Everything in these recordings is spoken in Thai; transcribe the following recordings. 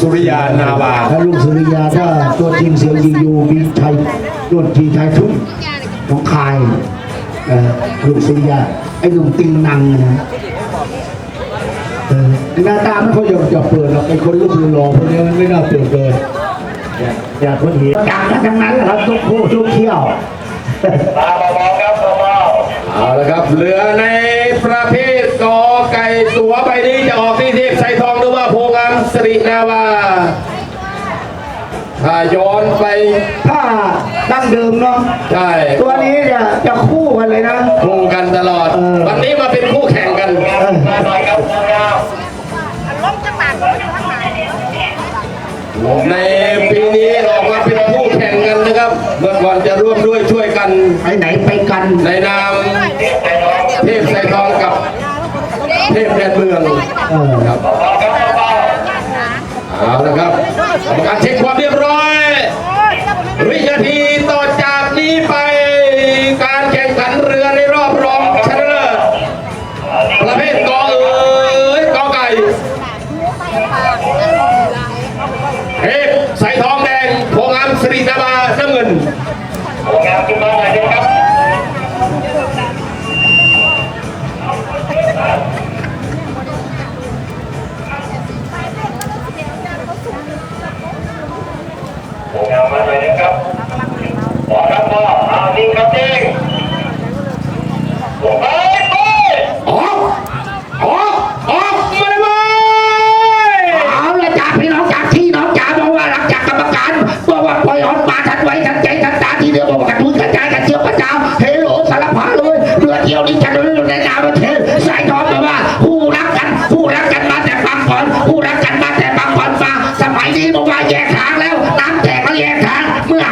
สุริยานาวาถ้าลุงสุริยาถ้าตัวจริงเสียงจริงอยู่มีชัยตัวจริงชายทุ่งของคายเอ่อลุงสุริยาไอ้ลุงติงนังนะเออหน้าตาไม่ค่อยยอมจะเปิดหรอกไอ้คนรูปหล่อๆพวกนี้มันไม่น่าเปิดเลยอย่าอย่าคนเห็นจังกันทั้งนั้นแหละครับทุกคู่ทุกเที่ยวเอาละครับเหลือในประเภทกอ ไก่ตัวใบนี้จะออกที่เทพไซทองหรือว่าโพงามสรินาวาถ้าย้อนไปถ้าดั้งเดิมเนาะใช่ตัวนี้จะจะคู่กันเลยนะคู่กันตลอดเออวันนี้มาเป็นคู่แข่งกันเออล้มจังหวะก็อยู่ข้างหลังในปีนี้ออกมาเป็นคู่แข่งกันนะครับ เมื่อก่อนจะร่วมด้วยช่วยกันไปไหนไปกันในนามเทพไซทองกับ เทพแดนเมืองครับเอาละครับกรรมการเช็คความเรียบร้อยวินาทีต่อจากนี้ไปการแข่งขันเรือในรอบรองชนะเลิศประเภทกอเอ๋ยกอไก่เทพใส่ทองแดงโพงามสรีนาบาน้ำเงิน อ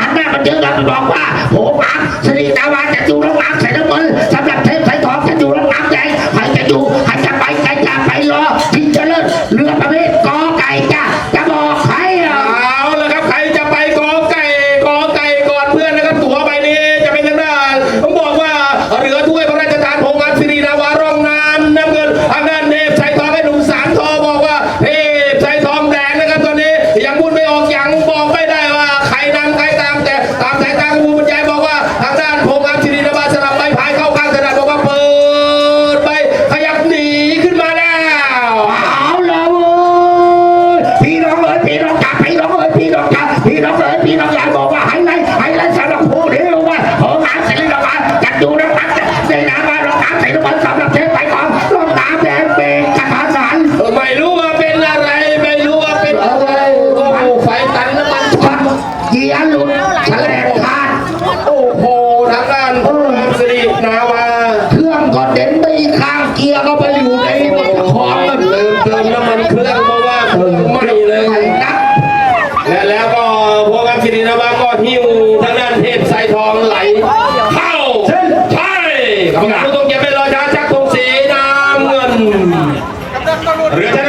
างเมื่อหันหน้ามาเจอกันบอกว่าโผล่มาสรีตาวาจะอยู่ร่องน้ำใส่น้ำมั เกียร์หลุดแฉลงขาดโอ้โหทางด้านความสิรินาวาเครื่องก็เด่นไปอีกข้างเกียร์ก็ไปอยู่ในคอมนั่นเติมเติมน้ำมันเครื่องเพราะว่าไหม่เลยไม่นับและแล้วก็พวกความสิรินาวาก็หิ้วทางด้านเทพสายทองไหลเข้าใช่กรรมการผู้ทรงเกียรติเป็นรอชาชักธงสีน้ำเงินเรือช